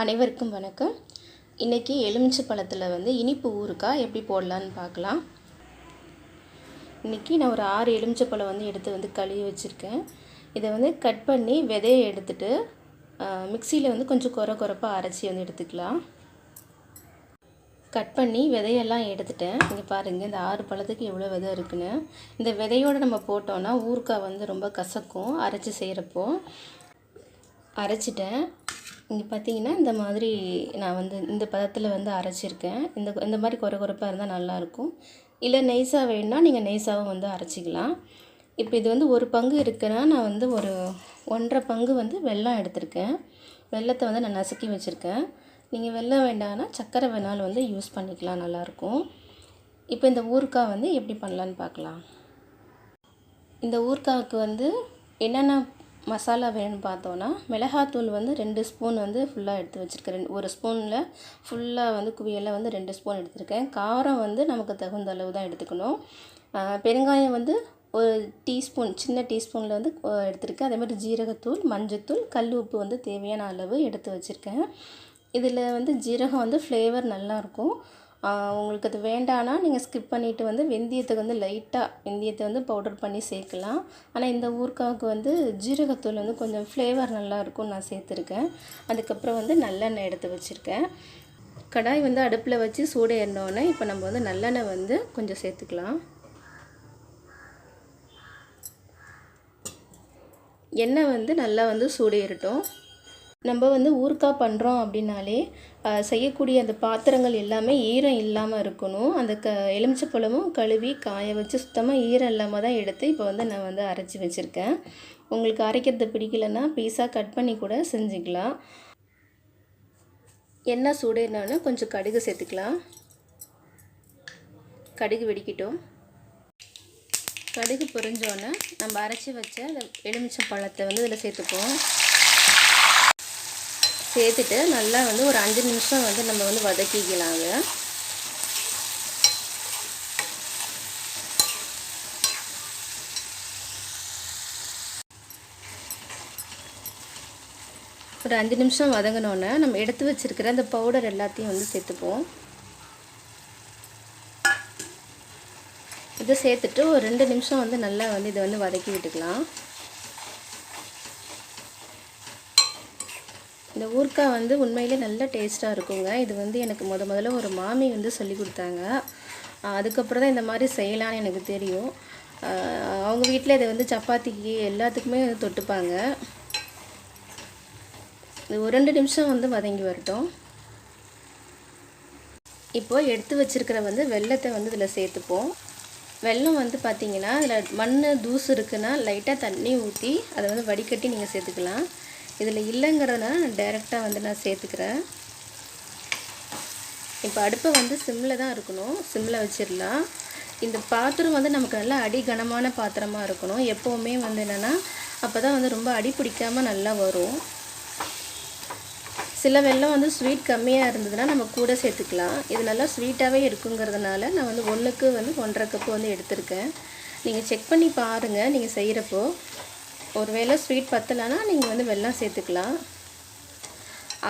அனைவருக்கும் வணக்கம். இன்றைக்கி எலுமிச்சை பழத்தில் வந்து இனிப்பு ஊறுக்காய் எப்படி போடலான்னு பார்க்கலாம். இன்றைக்கி நான் ஒரு ஆறு எலுமிச்சை பழம் வந்து எடுத்து வந்து கழுவி வச்சுருக்கேன். இதை வந்து கட் பண்ணி விதையை எடுத்துட்டு மிக்சியில் வந்து கொஞ்சம் குறை குறைப்பாக அரைச்சி வந்து எடுத்துக்கலாம். கட் பண்ணி விதையெல்லாம் எடுத்துட்டேன். இங்கே பாருங்கள் இந்த ஆறு பழத்துக்கு எவ்வளோ விதை இருக்குன்னு. இந்த விதையோடு நம்ம போட்டோன்னா ஊறுக்காய் வந்து ரொம்ப கசக்கும் அரைச்சி செய்கிறப்போ அரைச்சிட்டேன். இங்கே பார்த்தீங்கன்னா இந்த மாதிரி நான் வந்து இந்த பதத்தில் வந்து அரைச்சிருக்கேன். இந்த இந்த மாதிரி குறை குறைப்பாக இருந்தால் நல்லாயிருக்கும் இல்லை நெய்ஸாக வேணும்னா நீங்கள் நெய்ஸாகவும் வந்து அரைச்சிக்கலாம். இப்போ இது வந்து ஒரு பங்கு இருக்குன்னா நான் வந்து ஒரு ஒன்றரை பங்கு வந்து வெல்லம் எடுத்திருக்கேன். வெள்ளத்தை வந்து நான் நசுக்கி வச்சுருக்கேன். நீங்கள் வெல்லம் வேண்டாம்னா சர்க்கரை வேணாலும் வந்து யூஸ் பண்ணிக்கலாம் நல்லாயிருக்கும் இப்போ இந்த ஊறுக்காய் வந்து எப்படி பண்ணலான்னு பார்க்கலாம் இந்த ஊறுக்காய்க்கு வந்து என்னென்ன மசாலா வேணும்னு பார்த்தோன்னா மிளகாத்தூள் வந்து ரெண்டு ஸ்பூன் வந்து ஃபுல்லாக எடுத்து வச்சுருக்கேன் ரெண்டு ஒரு ஸ்பூனில் ஃபுல்லாக வந்து குவியலில் வந்து ரெண்டு ஸ்பூன் எடுத்திருக்கேன். காரம் வந்து நமக்கு தகுந்த அளவு தான் எடுத்துக்கணும். பெருங்காயம் வந்து ஒரு டீஸ்பூன் சின்ன டீஸ்பூனில் வந்து எடுத்திருக்கேன். அதே மாதிரி ஜீரகத்தூள் மஞ்சத்தூள் கல் உப்பு வந்து தேவையான அளவு எடுத்து வச்சுருக்கேன். இதில் வந்து ஜீரகம் வந்து ஃப்ளேவர் நல்லாயிருக்கும் உங்களுக்கு அது வேண்டான்னா நீங்கள் ஸ்கிப் பண்ணிவிட்டு வந்து வெந்தயத்துக்கு வந்து லைட்டாக வெந்தயத்தை வந்து பவுடர் பண்ணி சேர்க்கலாம். ஆனால் இந்த ஊர்காவுக்கு வந்து ஜீரகத்தூள் வந்து கொஞ்சம் ஃப்ளேவர் நல்லாயிருக்கும்னு நான் சேர்த்துருக்கேன். அதுக்கப்புறம் வந்து நல்லெண்ணெய் எடுத்து வச்சுருக்கேன். கடாய் வந்து அடுப்பில் வச்சு சூடு ஏறினோடனே இப்போ நம்ம வந்து நல்லெண்ணெய் வந்து கொஞ்சம் சேர்த்துக்கலாம். எண்ணெய் வந்து நல்லா வந்து சூடு ஏறட்டும் நம்ம வந்து ஊறுகாய் பண்ணுறோம் அப்படின்னாலே செய்யக்கூடிய அந்த பாத்திரங்கள் எல்லாமே ஈரம் இல்லாமல் இருக்கணும். அந்த க எலுமிச்சப்பழமும் கழுவி காய வச்சு சுத்தமாக ஈரம் இல்லாமல் தான் எடுத்து இப்போ வந்து நான் வந்து அரைச்சி வச்சுருக்கேன். உங்களுக்கு அரைக்கிறது பிடிக்கலன்னா பீஸாக கட் பண்ணி கூட செஞ்சுக்கலாம். எண்ணெய் சூடேறினோன்னு கொஞ்சம் கடுகு சேர்த்துக்கலாம். கடுகு வெடிக்கட்டும். கடுகு பொரிஞ்சோன்னே நம்ம அரைச்சி வச்ச அந்த எலுமிச்சம் பழத்தை வந்து இதில் சேர்த்துப்போம். சேர்த்துட்டு நல்லா வந்து ஒரு அஞ்சு நிமிஷம் வந்து நம்ம வந்து வதக்கிக்கலாங்க. ஒரு அஞ்சு நிமிஷம் வதங்கினோன்னே நம்ம எடுத்து வச்சுருக்கிற அந்த பவுடர் எல்லாத்தையும் வந்து சேர்த்துப்போம். இதை சேர்த்துட்டு ஒரு ரெண்டு நிமிஷம் வந்து நல்லா வந்து இதை வந்து வதக்கி விட்டுக்கலாம். இந்த ஊறுக்காய் வந்து உண்மையிலே நல்ல டேஸ்ட்டாக இருக்குங்க. இது வந்து எனக்கு முத முதல்ல ஒரு மாமி வந்து சொல்லி கொடுத்தாங்க. அதுக்கப்புறம் தான் இந்த மாதிரி செய்யலான்னு எனக்கு தெரியும். அவங்க வீட்டில் இதை வந்து சப்பாத்திக்கு எல்லாத்துக்குமே தொட்டுப்பாங்க. இது ஒரு ரெண்டு நிமிஷம் வந்து வதங்கி வரட்டும். இப்போது எடுத்து வச்சுருக்கிற வந்து வெள்ளத்தை வந்து இதில் சேர்த்துப்போம். வெள்ளம் வந்து பார்த்திங்கன்னா இதில் மண் தூசு இருக்குன்னா லைட்டாக தண்ணி ஊற்றி அதை வந்து வடிகட்டி நீங்கள் சேர்த்துக்கலாம். இதில் இல்லைங்கிறதுனால நான் டைரெக்டாக வந்து நான் சேர்த்துக்கிறேன். இப்போ அடுப்பை வந்து சிம்மில் தான் இருக்கணும். சிம்மில் வச்சிடலாம். இந்த பாத்திரம் வந்து நமக்கு நல்லா அடி கனமான பாத்திரமாக இருக்கணும். எப்போவுமே வந்து என்னென்னா அப்போ தான் வந்து ரொம்ப அடி பிடிக்காமல் நல்லா வரும். சில வெள்ளம் வந்து ஸ்வீட் கம்மியாக இருந்ததுன்னா நம்ம கூட சேர்த்துக்கலாம். இது நல்லா ஸ்வீட்டாகவே இருக்குங்கிறதுனால நான் வந்து ஒன்றுக்கு வந்து ஒன்றரை கப்பு வந்து எடுத்திருக்கேன். நீங்கள் செக் பண்ணி பாருங்கள் நீங்கள் செய்கிறப்போ ஒரு வேளை ஸ்வீட் பத்தலைன்னா நீங்கள் வந்து வெள்ளம் சேர்த்துக்கலாம்.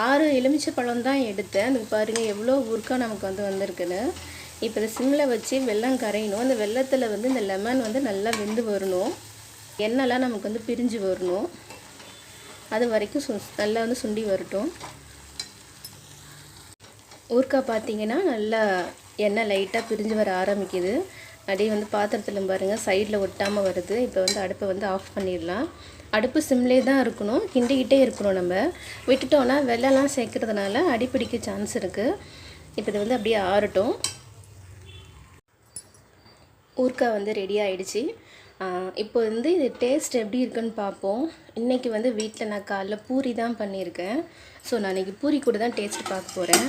ஆறு எலுமிச்சை பழம் தான் எடுத்தேன். அதுக்கு பாருங்கள் எவ்வளோ ஊருக்காக நமக்கு வந்து வந்திருக்குன்னு. இப்போ இதை சிம்மில் வச்சு வெல்லம் கரையணும். அந்த வெள்ளத்தில் வந்து இந்த லெமன் வந்து நல்லா வெந்து வரணும். எண்ணெய்லாம் நமக்கு வந்து பிரிஞ்சு வரணும். அது வரைக்கும் சு நல்லா வந்து சுண்டி வரட்டும். ஊறுக்காய் பார்த்தீங்கன்னா நல்லா எண்ணெய் லைட்டாக பிரிஞ்சு வர ஆரம்பிக்குது. அப்படியே வந்து பாத்திரத்தில் பாருங்கள் சைடில் ஒட்டாமல் வருது. இப்போ வந்து அடுப்பை வந்து ஆஃப் பண்ணிடலாம். அடுப்பு சிம்லே தான் இருக்கணும். கிண்டிக்கிட்டே இருக்கணும் நம்ம. விட்டுட்டோன்னா வெள்ளெல்லாம் சேர்க்குறதுனால அடிப்பிடிக்க சான்ஸ் இருக்குது இப்போ இது வந்து அப்படியே ஆறட்டும். ஊறுக்காய் வந்து ரெடி ஆகிடுச்சு இப்போ வந்து இது டேஸ்ட் எப்படி இருக்குன்னு பார்ப்போம். இன்றைக்கி வந்து வீட்டில் நான் காலைல பூரி தான் பண்ணியிருக்கேன். ஸோ நான் இன்றைக்கி பூரி கூட தான் டேஸ்ட் பார்க்க போகிறேன்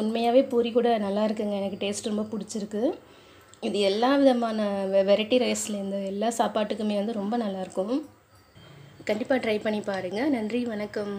உண்மையாகவே பூரி கூட நல்லா இருக்குங்க. எனக்கு டேஸ்ட் ரொம்ப பிடிச்சிருக்கு. இது எல்லா விதமான வெ வெரைட்டி ரைஸ்லேருந்து எல்லா சாப்பாட்டுக்குமே வந்து ரொம்ப நல்லாயிருக்கும் கண்டிப்பாக ட்ரை பண்ணி பாருங்கள் நன்றி வணக்கம்.